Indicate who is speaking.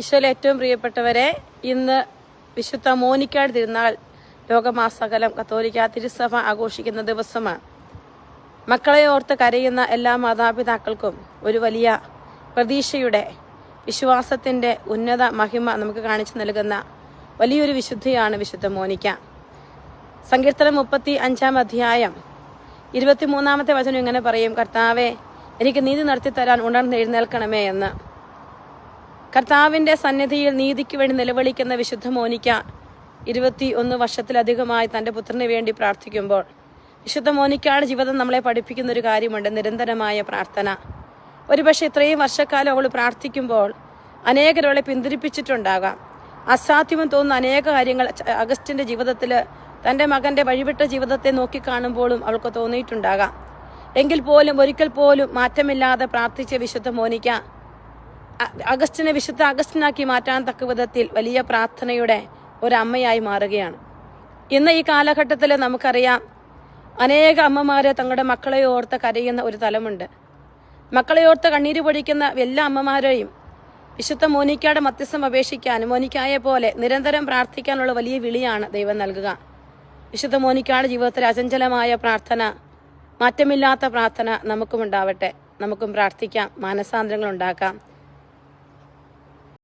Speaker 1: ഈശോയിലെ ഏറ്റവും പ്രിയപ്പെട്ടവരെ ഇന്ന് വിശുദ്ധ മോനിക്കാട് തിരുനാൾ ലോകമാസകലം കത്തോലിക്ക തിരുസഭ ആഘോഷിക്കുന്ന ദിവസമാണ്. മക്കളെ ഓർത്ത് കരയുന്ന എല്ലാ മാതാപിതാക്കൾക്കും ഒരു വലിയ പ്രതീക്ഷയുടെ വിശ്വാസത്തിന്റെ ഉന്നത മഹിമ നമുക്ക് കാണിച്ചു നൽകുന്ന വലിയൊരു വിശുദ്ധിയാണ് വിശുദ്ധ മോനിക്ക. സങ്കീർത്തനം മുപ്പത്തി അഞ്ചാം അധ്യായം ഇരുപത്തിമൂന്നാമത്തെ വചനം ഇങ്ങനെ പറയും കർത്താവെ എനിക്ക് നീതി നടത്തി തരാൻ ഉണർന്നെഴുന്നേൽക്കണമേ എന്ന്. കർത്താവിന്റെ സന്നിധിയിൽ നീതിക്ക് വേണ്ടി നിലവിളിക്കുന്ന വിശുദ്ധ മോനിക്ക ഇരുപത്തി ഒന്ന് വർഷത്തിലധികമായി തന്റെ പുത്രന് വേണ്ടി പ്രാർത്ഥിക്കുമ്പോൾ വിശുദ്ധ മോനിക്കയുടെ ജീവിതം നമ്മളെ പഠിപ്പിക്കുന്ന ഒരു കാര്യമുണ്ട് നിരന്തരമായ പ്രാർത്ഥന. ഒരുപക്ഷെ ഇത്രയും വർഷക്കാലം അവൾ പ്രാർത്ഥിക്കുമ്പോൾ അനേകരവളെ പിന്തിരിപ്പിച്ചിട്ടുണ്ടാകാം. അസാധ്യമെന്ന് തോന്നുന്ന അനേക കാര്യങ്ങൾ അഗസ്റ്റിന്റെ ജീവിതത്തിൽ തന്റെ മകന്റെ വഴിവിട്ട ജീവിതത്തെ നോക്കിക്കാണുമ്പോഴും അവൾക്ക് തോന്നിയിട്ടുണ്ടാകാം. എങ്കിൽ പോലും ഒരിക്കൽ പോലും മാറ്റമില്ലാതെ പ്രാർത്ഥിച്ച വിശുദ്ധ മോനിക്ക അഗസ്റ്റിനെ വിശുദ്ധ അഗസ്റ്റിനാക്കി മാറ്റാൻ തക്ക വിധത്തിൽ വലിയ പ്രാർത്ഥനയുടെ ഒരമ്മയായി മാറുകയാണ്. ഇന്ന് ഈ കാലഘട്ടത്തിൽ നമുക്കറിയാം അനേക അമ്മമാരെ തങ്ങളുടെ മക്കളെ ഓർത്ത് കരയുന്ന ഒരു തലമുണ്ട്. മക്കളെ ഓർത്ത് കണ്ണീര് പൊടിക്കുന്ന എല്ലാ അമ്മമാരെയും വിശുദ്ധ മോനിക്കയുടെ മധ്യസ്ഥം അപേക്ഷിക്കാൻ മോനിക്കായെ പോലെ നിരന്തരം പ്രാർത്ഥിക്കാനുള്ള വലിയ വിളിയാണ് ദൈവം നൽകുക. വിശുദ്ധ മോനിക്കയുടെ ജീവിതത്തിൽ അചഞ്ചലമായ പ്രാർത്ഥന മാറ്റമില്ലാത്ത പ്രാർത്ഥന നമുക്കും ഉണ്ടാവട്ടെ നമുക്കും പ്രാർത്ഥിക്കാം മാനസാന്തരങ്ങൾ ഉണ്ടാക്കാം